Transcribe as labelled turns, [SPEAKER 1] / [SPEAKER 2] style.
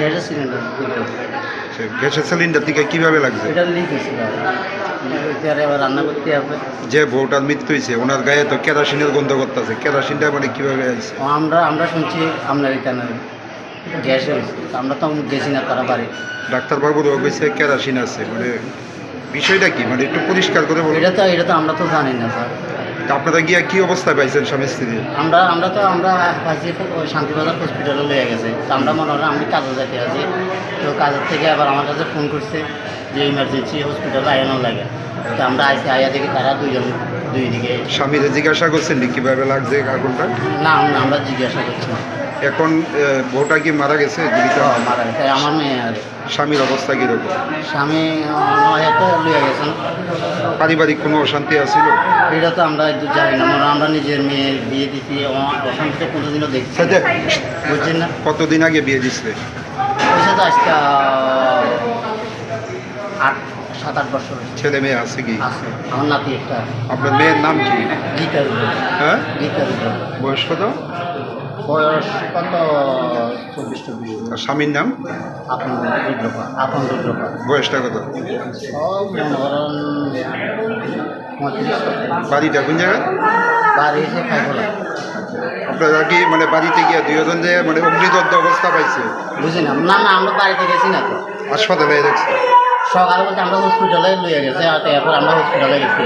[SPEAKER 1] গ্যাসের সিলিন্ডার
[SPEAKER 2] সে গ্যাসের সিলিন্ডার থেকে কীভাবে লাগছে?
[SPEAKER 1] এটা লিক হয়েছিল রান্না করতে হবে।
[SPEAKER 2] যে বউটার মৃত্যু হয়েছে ওনার গায়ে তো কেরাসিনের গন্ধ করতেছে। কেরাসিনটা মানে কীভাবে আছে
[SPEAKER 1] আমরা আমরা শুনছি আপনার এখানে গ্যাস হয়েছে আমরা তো গেছি না তারা বাড়ি।
[SPEAKER 2] ডাক্তারবাবুরও কইছে কেরাসিন আছে মানে বিষয়টা কি? মানে একটু পরিষ্কার করে বলুন।
[SPEAKER 1] এটা তো এটা তো আমরা তো জানি না স্যার
[SPEAKER 2] আপনারা গিয়া কি অবস্থায় পাইছেন স্বামী স্ত্রী?
[SPEAKER 1] আমরা আমরা তো আমরা পাইছি শান্তিবাজার হসপিটালে লয়ে গেছে। তো আমরা মনে হয় আমি কাজে যেতে আছি। তো কাজের থেকে আবার আমার কাছে ফোন করছে যে ইমার্জেন্সি হসপিটালে আয়ানো লাগে। তো আমরা আইসি আয়া দেখি তারা দুইজন দুই দিকে।
[SPEAKER 2] স্বামীরে জিজ্ঞাসা করছেন কীভাবে লাগছে আগুনটা?
[SPEAKER 1] না আমরা- আমরা জিজ্ঞাসা করছি না।
[SPEAKER 2] এখন বউটা কি মারা গেছে? জীবিত?
[SPEAKER 1] তো মারা গেছে। আমার মেয়ে আর
[SPEAKER 2] স্বামীর অবস্থা কীরকম?
[SPEAKER 1] স্বামী লইয়া গেছেন।
[SPEAKER 2] পারিবারিক কোনো অশান্তি আছিল?
[SPEAKER 1] এটা তো আমরা একটু জানি না। মানে আমরা নিজের মেয়ে বিয়ে দিচ্ছি অশান্তি তো কোনোদিনও দেখছি। বুঝছেন না?
[SPEAKER 2] কতদিন আগে বিয়ে
[SPEAKER 1] দিচ্ছে তো আজকে আট সাত আট বছর
[SPEAKER 2] ছেলে মেয়ে আছে কি?
[SPEAKER 1] আছে। আমার নাতি একটা।
[SPEAKER 2] আপনার মেয়ের নাম কি?
[SPEAKER 1] উপর
[SPEAKER 2] হ্যাঁ?
[SPEAKER 1] গীতার উপর
[SPEAKER 2] বয়স কত?
[SPEAKER 1] বয়স কত? চব্বিশ চব্বিশ।
[SPEAKER 2] স্বামীর নাম?
[SPEAKER 1] আপন রুদ্রপা আপন রুদ্রপা
[SPEAKER 2] বয়সটা কত? বাড়িটা কোন জায়গায়?
[SPEAKER 1] বাড়ি এসে
[SPEAKER 2] আপনারা কি মানে বাড়িতে গিয়ে দুজন যে মানে অগ্নিদগ্ধ অবস্থা পাইছে?
[SPEAKER 1] বুঝি না। না না আমরা বাড়িতে গেছি না তো।
[SPEAKER 2] হাসপাতালে দেখছে
[SPEAKER 1] সকালে বলতে আমরা হসপিটালে লইয়া গেছে আর এরপর আমরা হসপিটালে গেছি।